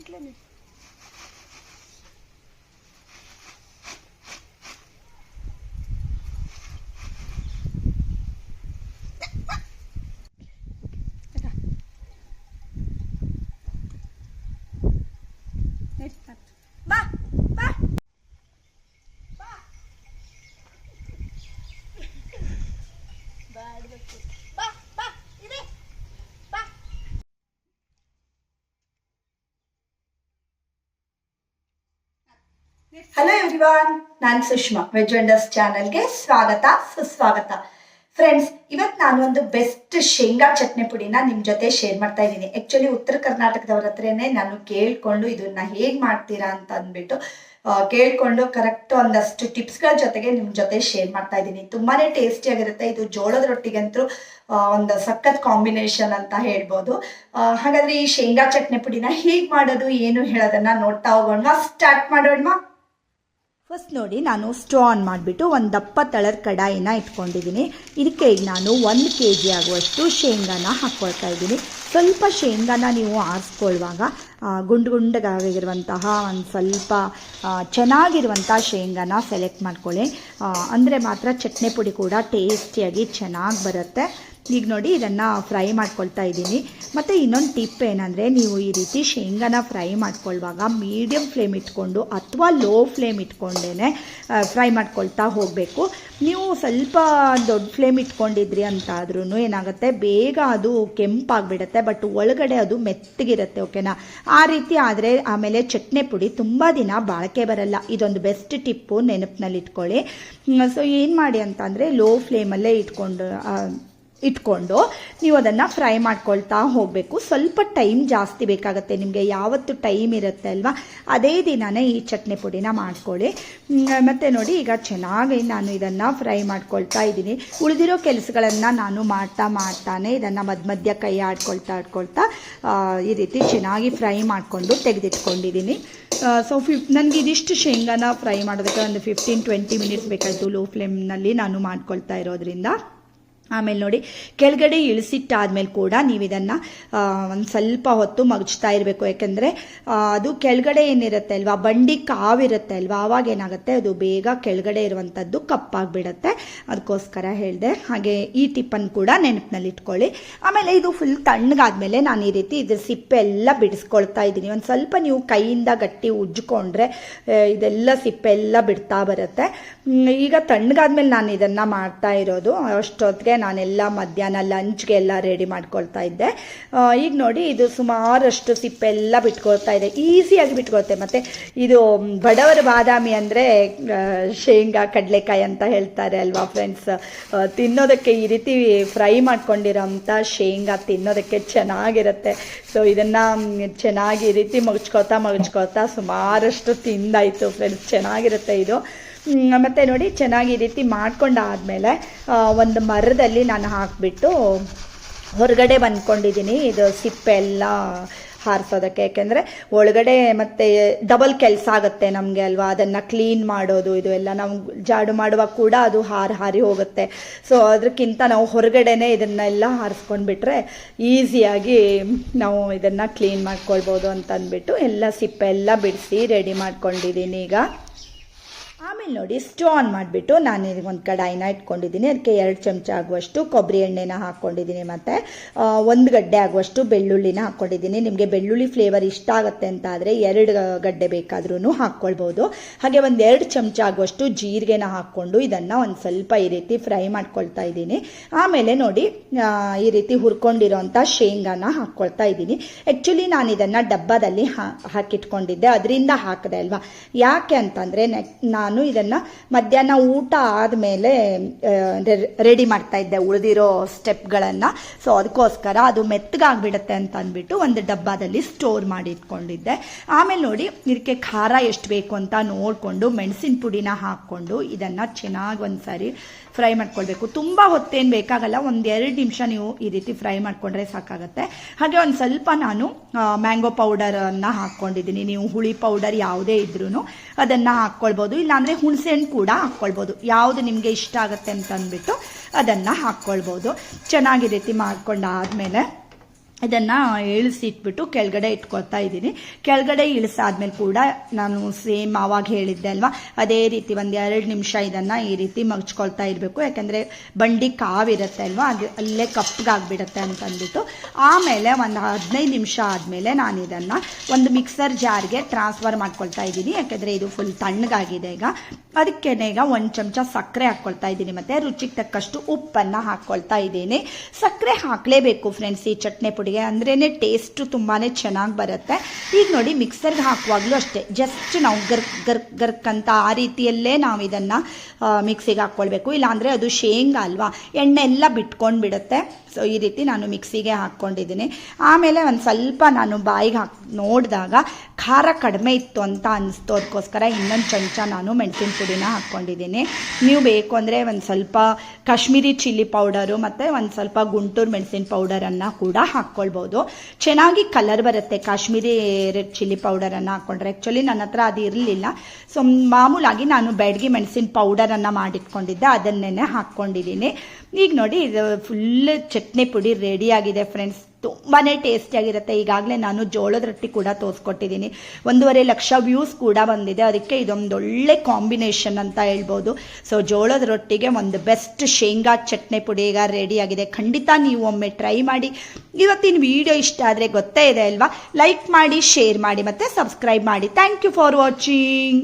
ಇಟ್ಲೆ ನಡಿ hello everyone ನಾನು Sushma veg wonders ಚಾನಲ್ಗೆ ಸ್ವಾಗತ, ಸುಸ್ವಾಗತ. ಫ್ರೆಂಡ್ಸ್ ಇವತ್ತು ನಾನು ಒಂದು ಬೆಸ್ಟ್ ಶೇಂಗಾ ಚಟ್ನಿ ಪುಡಿನ ನಿಮ್ಮ ಜೊತೆ ಶೇರ್ ಮಾಡ್ತಾ ಇದ್ದೀನಿ. ಆ್ಯಕ್ಚುಲಿ ಉತ್ತರ ಕರ್ನಾಟಕದವ್ರ ಹತ್ರನೇ ನಾನು ಕೇಳ್ಕೊಂಡು ಇದನ್ನ ಹೇಗೆ ಮಾಡ್ತೀರಾ ಅಂತ ಅಂದ್ಬಿಟ್ಟು ಕೇಳಿಕೊಂಡು ಕರೆಕ್ಟ್ ಒಂದಷ್ಟು ಟಿಪ್ಸ್ಗಳ ಜೊತೆಗೆ ನಿಮ್ಮ ಜೊತೆ ಶೇರ್ ಮಾಡ್ತಾ ಇದ್ದೀನಿ. ತುಂಬಾ ಟೇಸ್ಟಿಯಾಗಿರುತ್ತೆ ಇದು ಜೋಳದ ರೊಟ್ಟಿಗಂತೂ ಒಂದು ಸಖತ್ ಕಾಂಬಿನೇಷನ್ ಅಂತ ಹೇಳ್ಬೋದು. ಹಾಗಾದ್ರೆ ಈ ಶೇಂಗಾ ಚಟ್ನಿ ಪುಡಿನ ಹೇಗೆ ಮಾಡೋದು, ಏನು ಹೇಳೋದನ್ನ ನೋಡ್ತಾ ಹೋಗೋಣ. ಸ್ಟಾರ್ಟ್ ಮಾಡೋಣ ಫಸ್ಟ್ ನೋಡಿ ನಾನು ಸ್ಟೋ ಆನ್ ಮಾಡಿಬಿಟ್ಟು ಒಂದು ದಪ್ಪ ತಳದ ಕಡಾಯಿನ ಇಟ್ಕೊಂಡಿದ್ದೀನಿ. ಇದಕ್ಕೆ ಈಗ ನಾನು ಒಂದು ಕೆ ಜಿ ಆಗುವಷ್ಟು ಶೇಂಗಾನ ಹಾಕ್ಕೊಳ್ತಾ ಇದ್ದೀನಿ. ಸ್ವಲ್ಪ ಶೇಂಗಾನ ನೀವು ಆರಿಸ್ಕೊಳ್ಳುವಾಗ ಗುಂಡು ಗುಂಡಗಾಗಿರುವಂತಹ ಒಂದು ಸ್ವಲ್ಪ ಚೆನ್ನಾಗಿರುವಂಥ ಶೇಂಗಾನ ಸೆಲೆಕ್ಟ್ ಮಾಡ್ಕೊಳ್ಳಿ. ಅಂದರೆ ಮಾತ್ರ ಚಟ್ನಿ ಪುಡಿ ಕೂಡ ಟೇಸ್ಟಿಯಾಗಿ ಚೆನ್ನಾಗಿ ಬರುತ್ತೆ. ಈಗ ನೋಡಿ ಇದನ್ನು ಫ್ರೈ ಮಾಡ್ಕೊಳ್ತಾ ಇದ್ದೀನಿ. ಮತ್ತು ಇನ್ನೊಂದು ಟಿಪ್ ಏನಂದರೆ, ನೀವು ಈ ರೀತಿ ಶೇಂಗಾನ ಫ್ರೈ ಮಾಡ್ಕೊಳ್ಳುವಾಗ ಮೀಡಿಯಮ್ ಫ್ಲೇಮ್ ಇಟ್ಕೊಂಡು ಅಥವಾ ಲೋ ಫ್ಲೇಮ್ ಇಟ್ಕೊಂಡೇ ಫ್ರೈ ಮಾಡ್ಕೊಳ್ತಾ ಹೋಗಬೇಕು. ನೀವು ಸ್ವಲ್ಪ ದೊಡ್ಡ ಫ್ಲೇಮ್ ಇಟ್ಕೊಂಡಿದ್ರಿ ಅಂತಾದ್ರೂ ಏನಾಗುತ್ತೆ, ಬೇಗ ಅದು ಕೆಂಪಾಗಿಬಿಡುತ್ತೆ, ಬಟ್ ಒಳಗಡೆ ಅದು ಮೆತ್ತಗಿರುತ್ತೆ, ಓಕೆನಾ? ಆ ರೀತಿ ಆದರೆ ಆಮೇಲೆ ಚಟ್ನಿ ಪುಡಿ ತುಂಬ ದಿನ ಬಾಳಿಕೆ ಬರಲ್ಲ. ಇದೊಂದು ಬೆಸ್ಟ್ ಟಿಪ್ಪು ನೆನಪಿನಲ್ಲಿ ಇಟ್ಕೊಳ್ಳಿ ಸೊ ಏನು ಮಾಡಿ ಅಂತಂದರೆ, ಲೋ ಫ್ಲೇಮಲ್ಲೇ ಇಟ್ಕೊಂಡು ಇಟ್ಕೊಂಡು ನೀವು ಅದನ್ನು ಫ್ರೈ ಮಾಡ್ಕೊಳ್ತಾ ಹೋಗಬೇಕು. ಸ್ವಲ್ಪ ಟೈಮ್ ಜಾಸ್ತಿ ಬೇಕಾಗುತ್ತೆ. ನಿಮಗೆ ಯಾವತ್ತು ಟೈಮ್ ಇರುತ್ತೆ ಅಲ್ವಾ? ಅದೇ ದಿನನೇ ಈ ಚಟ್ನಿ ಪುಡಿನ ಮಾಡ್ಕೊಳ್ಳಿ. ಮತ್ತು ನೋಡಿ, ಈಗ ಚೆನ್ನಾಗಿ ನಾನು ಇದನ್ನು ಫ್ರೈ ಮಾಡ್ಕೊಳ್ತಾ ಇದ್ದೀನಿ. ಉಳಿದಿರೋ ಕೆಲಸಗಳನ್ನು ನಾನು ಮಾಡ್ತಾ ಮಾಡ್ತಾನೆ ಇದನ್ನು ಮಧ್ಯ ಮಧ್ಯ ಕೈ ಆಡ್ಕೊಳ್ತಾ ಆಡ್ಕೊಳ್ತಾ ಈ ರೀತಿ ಚೆನ್ನಾಗಿ ಫ್ರೈ ಮಾಡಿಕೊಂಡು ತೆಗೆದಿಟ್ಕೊಂಡಿದ್ದೀನಿ. ಸೊ ಫಿಫ್ ನನಗೆ ಇದಿಷ್ಟು ಶೇಂಗಾನ ಫ್ರೈ ಮಾಡೋದಕ್ಕೆ ಒಂದು ಫಿಫ್ಟೀನ್ ಟ್ವೆಂಟಿ ಮಿನಿಟ್ಸ್ ಬೇಕಾಯಿತು ಲೋ ಫ್ಲೇಮ್ನಲ್ಲಿ ನಾನು ಮಾಡ್ಕೊಳ್ತಾ ಇರೋದ್ರಿಂದ. ಆಮೇಲೆ ನೋಡಿ, ಕೆಳಗಡೆ ಇಳಿಸಿಟ್ಟಾದ್ಮೇಲೆ ಕೂಡ ನೀವು ಇದನ್ನು ಒಂದು ಸ್ವಲ್ಪ ಹೊತ್ತು ಮಗಚ್ತಾ ಇರಬೇಕು. ಯಾಕೆಂದರೆ ಅದು ಕೆಳಗಡೆ ಏನಿರುತ್ತೆ ಅಲ್ವಾ, ಬಂಡಿ ಕಾವಿರುತ್ತೆ ಅಲ್ವಾ, ಆವಾಗ ಏನಾಗುತ್ತೆ, ಅದು ಬೇಗ ಕೆಳಗಡೆ ಇರುವಂಥದ್ದು ಕಪ್ಪಾಗಿಬಿಡುತ್ತೆ. ಅದಕ್ಕೋಸ್ಕರ ಹೇಳಿದೆ. ಹಾಗೆ ಈ ಟಿಪ್ಪನ್ನು ಕೂಡ ನೆನಪಿನಲ್ಲಿ ಇಟ್ಕೊಳ್ಳಿ. ಆಮೇಲೆ ಇದು ಫುಲ್ ತಣ್ಣಗಾದ್ಮೇಲೆ ನಾನು ಈ ರೀತಿ ಇದ್ರ ಸಿಪ್ಪೆ ಎಲ್ಲ ಬಿಡಿಸ್ಕೊಳ್ತಾ ಇದ್ದೀನಿ. ಒಂದು ಸ್ವಲ್ಪ ನೀವು ಕೈಯಿಂದ ಗಟ್ಟಿ ಉಜ್ಜಿಕೊಂಡ್ರೆ ಇದೆಲ್ಲ ಸಿಪ್ಪೆ ಎಲ್ಲ ಬಿಡ್ತಾ ಬರುತ್ತೆ. ಈಗ ತಣ್ಣಗಾದ್ಮೇಲೆ ನಾನು ಇದನ್ನು ಮಾಡ್ತಾ ಇರೋದು, ಅಷ್ಟೊತ್ತಿಗೆ ನಾನೆಲ್ಲ ಮಧ್ಯಾಹ್ನ ಲಂಚ್ಗೆ ಎಲ್ಲ ರೆಡಿ ಮಾಡ್ಕೊಳ್ತಾ ಇದ್ದೆ. ಈಗ ನೋಡಿ ಇದು ಸುಮಾರಷ್ಟು ಸಿಪ್ಪೆಲ್ಲ ಬಿಟ್ಕೊಳ್ತಾ ಇದೆ. ಈಸಿಯಾಗಿ ಬಿಟ್ಕೊಳ್ತೆ. ಮತ್ತು ಇದು ಬಡವರ ಬಾದಾಮಿ ಅಂದರೆ ಶೇಂಗಾ, ಕಡಲೆಕಾಯಿ ಅಂತ ಹೇಳ್ತಾರೆ ಅಲ್ವಾ ಫ್ರೆಂಡ್ಸ್ ತಿನ್ನೋದಕ್ಕೆ ಈ ರೀತಿ ಫ್ರೈ ಮಾಡ್ಕೊಂಡಿರೋಂಥ ಶೇಂಗಾ ತಿನ್ನೋದಕ್ಕೆ ಚೆನ್ನಾಗಿರುತ್ತೆ. ಸೊ ಇದನ್ನು ಚೆನ್ನಾಗಿ ಈ ರೀತಿ ಮಗಚ್ಕೊಳ್ತಾ ಮಗಚ್ಕೊಳ್ತಾ ಸುಮಾರಷ್ಟು ತಿಂದಾಯಿತು ಫ್ರೆಂಡ್ಸ್ ಚೆನ್ನಾಗಿರುತ್ತೆ ಇದು. ಮತ್ತೆ ನೋಡಿ, ಚೆನ್ನಾಗಿ ಈ ರೀತಿ ಮಾಡ್ಕೊಂಡಾದ್ಮೇಲೆ ಒಂದು ಮರದಲ್ಲಿ ನಾನು ಹಾಕಿಬಿಟ್ಟು ಹೊರಗಡೆ ಬಂದ್ಕೊಂಡಿದ್ದೀನಿ. ಇದು ಸಿಪ್ಪೆ ಎಲ್ಲ ಹಾರಿಸೋದಕ್ಕೆ. ಯಾಕೆಂದರೆ ಒಳಗಡೆ ಮತ್ತೆ ಡಬಲ್ ಕೆಲಸ ಆಗುತ್ತೆ ನಮಗೆ ಅಲ್ವಾ? ಅದನ್ನು ಕ್ಲೀನ್ ಮಾಡೋದು, ಇದು ಎಲ್ಲ ನಾವು ಜಾಡು ಮಾಡುವಾಗ ಕೂಡ ಅದು ಹಾರಿ ಹಾರಿ ಹೋಗುತ್ತೆ. ಸೊ ಅದಕ್ಕಿಂತ ನಾವು ಹೊರಗಡೆನೇ ಇದನ್ನೆಲ್ಲ ಹಾರಿಸ್ಕೊಂಡ್ಬಿಟ್ರೆ ಈಸಿಯಾಗಿ ನಾವು ಇದನ್ನು ಕ್ಲೀನ್ ಮಾಡ್ಕೊಳ್ಬೋದು ಅಂತಂದ್ಬಿಟ್ಟು ಎಲ್ಲ ಸಿಪ್ಪೆ ಎಲ್ಲ ಬಿಡಿಸಿ ರೆಡಿ ಮಾಡ್ಕೊಂಡಿದ್ದೀನಿ ಈಗ. ಆಮೇಲೆ ನೋಡಿ ಸ್ಟೋ ಆನ್ ಮಾಡಿಬಿಟ್ಟು ನಾನು ಒಂದು ಕಡಾಯಿನ ಇಟ್ಕೊಂಡಿದ್ದೀನಿ ಅದಕ್ಕೆ ಎರಡು ಚಮಚ ಆಗುವಷ್ಟು ಕೊಬ್ಬರಿ ಎಣ್ಣೆನ ಹಾಕ್ಕೊಂಡಿದ್ದೀನಿ ಮತ್ತು ಒಂದು ಗಡ್ಡೆ ಆಗುವಷ್ಟು ಬೆಳ್ಳುಳ್ಳಿನ ಹಾಕ್ಕೊಂಡಿದ್ದೀನಿ ನಿಮಗೆ ಬೆಳ್ಳುಳ್ಳಿ ಫ್ಲೇವರ್ ಇಷ್ಟ ಆಗುತ್ತೆ ಅಂತ ಆದರೆ ಎರಡು ಗಡ್ಡೆ ಬೇಕಾದ್ರೂ ಹಾಕ್ಕೊಳ್ಬೋದು ಹಾಗೆ ಒಂದು ಎರಡು ಚಮಚ ಆಗುವಷ್ಟು ಜೀರಿಗೆನ ಹಾಕ್ಕೊಂಡು ಇದನ್ನು ಒಂದು ಸ್ವಲ್ಪ ಈ ರೀತಿ ಫ್ರೈ ಮಾಡ್ಕೊಳ್ತಾ ಇದ್ದೀನಿ. ಆಮೇಲೆ ನೋಡಿ ಈ ರೀತಿ ಹುರ್ಕೊಂಡಿರೋಂಥ ಶೇಂಗಾನ ಹಾಕ್ಕೊಳ್ತಾ ಇದ್ದೀನಿ. ಆ್ಯಕ್ಚುಲಿ ನಾನು ಇದನ್ನು ಡಬ್ಬದಲ್ಲಿ ಹಾಕಿಟ್ಕೊಂಡಿದ್ದೆ. ಅದರಿಂದ ಹಾಕಿದೆ ಅಲ್ವಾ? ಯಾಕೆ ಅಂತಂದರೆ ನಾನು ಇದನ್ನು ಮಧ್ಯಾಹ್ನ ಊಟ ಆದಮೇಲೆ ರೆಡಿ ಮಾಡ್ತಾ ಇದ್ದೆ, ಉಳಿದಿರೋ ಸ್ಟೆಪ್ಗಳನ್ನು ಸೊ ಅದಕ್ಕೋಸ್ಕರ ಅದು ಮೆತ್ತಗಾಗ್ಬಿಡುತ್ತೆ ಅಂತ ಅಂದ್ಬಿಟ್ಟು ಒಂದು ಡಬ್ಬಾದಲ್ಲಿ ಸ್ಟೋರ್ ಮಾಡಿ ಇಟ್ಕೊಂಡಿದ್ದೆ. ಆಮೇಲೆ ನೋಡಿ, ಇದಕ್ಕೆ ಖಾರ ಎಷ್ಟು ಬೇಕು ಅಂತ ನೋಡಿಕೊಂಡು, ಮೆಣಸಿನ ಪುಡಿನ ಹಾಕ್ಕೊಂಡು ಇದನ್ನು ಚೆನ್ನಾಗಿ ಒಂದು ಫ್ರೈ ಮಾಡ್ಕೊಳ್ಬೇಕು. ತುಂಬ ಹೊತ್ತೇನು ಬೇಕಾಗಲ್ಲ ಒಂದೆರಡು ನಿಮಿಷ ನೀವು ಈ ರೀತಿ ಫ್ರೈ ಮಾಡ್ಕೊಂಡ್ರೆ ಸಾಕಾಗುತ್ತೆ. ಹಾಗೆ ಒಂದು ಸ್ವಲ್ಪ ನಾನು ಮ್ಯಾಂಗೋ ಪೌಡರನ್ನು ಹಾಕ್ಕೊಂಡಿದ್ದೀನಿ. ನೀವು ಹುಳಿ ಪೌಡರ್ ಯಾವುದೇ ಇದ್ರೂ ಅದನ್ನು ಹಾಕ್ಕೊಳ್ಬೋದು. ಇಲ್ಲಾಂದರೆ ಹುಣಸೆ ಹಣ್ಣು ಕೂಡ ಹಾಕ್ಕೊಳ್ಬೋದು. ಯಾವುದು ನಿಮಗೆ ಇಷ್ಟ ಆಗುತ್ತೆ ಅಂತ ಅಂದ್ಬಿಟ್ಟು ಅದನ್ನು ಹಾಕ್ಕೊಳ್ಬೋದು. ಚೆನ್ನಾಗಿ ರೀತಿ ಮಾಡ್ಕೊಂಡಾದ್ಮೇಲೆ ಇದನ್ನು ಇಳಿಸಿಟ್ಬಿಟ್ಟು ಕೆಳಗಡೆ ಇಟ್ಕೊಳ್ತಾ ಇದ್ದೀನಿ. ಕೆಳಗಡೆ ಇಳಿಸಾದ್ಮೇಲೆ ಕೂಡ ನಾನು ಸೇಮ್ ಆವಾಗ ಹೇಳಿದ್ದೆ ಅಲ್ವಾ? ಅದೇ ರೀತಿ ಒಂದು ಎರಡು ನಿಮಿಷ ಇದನ್ನು ಈ ರೀತಿ ಮಗ್ಚ್ಕೊಳ್ತಾ ಇರಬೇಕು. ಯಾಕಂದ್ರೆ ಬಂಡಿ ಕಾವಿರುತ್ತೆ ಅಲ್ವಾ? ಅದು ಅಲ್ಲೇ ಕಪ್ಪಗಾಗ್ಬಿಡುತ್ತೆ ಅಂತಂದ್ಬಿಟ್ಟು. ಆಮೇಲೆ ಒಂದು ಹದಿನೈದು ನಿಮಿಷ ಆದಮೇಲೆ ನಾನು ಇದನ್ನು ಒಂದು ಮಿಕ್ಸರ್ ಜಾರ್ಗೆ ಟ್ರಾನ್ಸ್ಫರ್ ಮಾಡ್ಕೊಳ್ತಾ ಇದ್ದೀನಿ. ಯಾಕಂದ್ರೆ ಇದು ಫುಲ್ ತಣ್ಣಗಾಗಿದೆ ಈಗ. ಅದಕ್ಕೆ ಈಗ ಒಂದು ಚಮಚ ಸಕ್ಕರೆ ಹಾಕ್ಕೊಳ್ತಾ ಇದ್ದೀನಿ. ಮತ್ತು ರುಚಿಗೆ ತಕ್ಕಷ್ಟು ಉಪ್ಪನ್ನು ಹಾಕ್ಕೊಳ್ತಾ ಇದ್ದೀನಿ. ಸಕ್ಕರೆ ಹಾಕಲೇಬೇಕು ಫ್ರೆಂಡ್ಸ್ ಈ ಚಟ್ನಿ ಪುಡಿಗೆ ಅಂದ್ರೇ ಟೇಸ್ಟು ತುಂಬಾ ಚೆನ್ನಾಗಿ ಬರುತ್ತೆ. ಈಗ ನೋಡಿ ಮಿಕ್ಸರ್ಗೆ ಹಾಕುವಾಗಲೂ ಅಷ್ಟೇ. ಜಸ್ಟ್ ನಾವು ಗರ್ಕ್ ಗರ್ಕ್ ಗರ್ಕ್ ಅಂತ ಆ ರೀತಿಯಲ್ಲೇ ನಾವು ಇದನ್ನು ಮಿಕ್ಸಿಗೆ ಹಾಕ್ಕೊಳ್ಬೇಕು. ಇಲ್ಲಾಂದರೆ ಅದು ಶೇಂಗಾ ಅಲ್ವಾ? ಎಣ್ಣೆ ಎಲ್ಲ ಬಿಟ್ಕೊಂಡು ಬಿಡುತ್ತೆ ಸೊ ಈ ರೀತಿ ನಾನು ಮಿಕ್ಸಿಗೆ ಹಾಕ್ಕೊಂಡಿದ್ದೀನಿ. ಆಮೇಲೆ ಒಂದು ಸ್ವಲ್ಪ ನಾನು ಬಾಯಿಗೆ ಹಾಕಿ, ನೋಡಿದಾಗ ಖಾರ ಕಡಿಮೆ ಇತ್ತು ಅಂತ ಅನ್ನಿಸ್ತು ಅದಕ್ಕೋಸ್ಕರ ಇನ್ನೊಂದು ಚಮಚ ನಾನು ಮೆಣಸಿನ ಪುಡಿನ ಹಾಕ್ಕೊಂಡಿದ್ದೀನಿ. ನೀವು ಬೇಕು ಅಂದರೆ ಒಂದು ಸ್ವಲ್ಪ ಕಾಶ್ಮೀರಿ ಚಿಲ್ಲಿ ಪೌಡರು ಮತ್ತು ಒಂದು ಸ್ವಲ್ಪ ಗುಂಟೂರು ಮೆಣಸಿನ ಪೌಡರನ್ನು ಕೂಡ ಹಾಕ್ಕೊಳ್ಬೋದು. ಚೆನ್ನಾಗಿ ಕಲರ್ ಬರುತ್ತೆ. ಕಾಶ್ಮೀರಿ ರೆಡ್ ಚಿಲ್ಲಿ ಪೌಡರನ್ನು ಹಾಕ್ಕೊಂಡ್ರೆ ಆ್ಯಕ್ಚುಲಿ ನನ್ನ ಹತ್ರ ಅದು ಇರಲಿಲ್ಲ. ಸೊ ಮಾಮೂಲಾಗಿ ನಾನು ಬೆಡ್ಗೆ ಮೆಣಸಿನ ಪೌಡರನ್ನು ಮಾಡಿಟ್ಕೊಂಡಿದ್ದೆ. ಅದನ್ನೇ ಹಾಕ್ಕೊಂಡಿದ್ದೀನಿ. ಈಗ ನೋಡಿ, ಇದು ಫುಲ್ ಚಟ್ನಿ ಪುಡಿ ರೆಡಿ ಆಗಿದೆ ಫ್ರೆಂಡ್ಸ್ ತುಂಬಾ ಟೇಸ್ಟಿಯಾಗಿರುತ್ತೆ ಈಗಾಗಲೇ ನಾನು ಜೋಳದ ರೊಟ್ಟಿ ಕೂಡ ತೋರಿಸ್ಕೊಟ್ಟಿದ್ದೀನಿ. ಒಂದೂವರೆ ಲಕ್ಷ ವ್ಯೂಸ್ ಕೂಡ ಬಂದಿದೆ. ಅದಕ್ಕೆ ಇದೊಂದು ಒಳ್ಳೆ ಕಾಂಬಿನೇಷನ್ ಅಂತ ಹೇಳ್ಬೋದು. ಸೊ ಜೋಳದ ರೊಟ್ಟಿಗೆ ಒಂದು ಬೆಸ್ಟ್ ಶೇಂಗಾ ಚಟ್ನಿ ಪುಡಿ ಈಗ ರೆಡಿಯಾಗಿದೆ ಖಂಡಿತ ನೀವು ಒಮ್ಮೆ ಟ್ರೈ ಮಾಡಿ. ಇವತ್ತಿನ ವಿಡಿಯೋ ಇಷ್ಟ ಆದರೆ ಗೊತ್ತೇ ಇದೆ ಅಲ್ವಾ? ಲೈಕ್ ಮಾಡಿ ಶೇರ್ ಮಾಡಿ ಮತ್ತು ಸಬ್ಸ್ಕ್ರೈಬ್ ಮಾಡಿ. Thank you for watching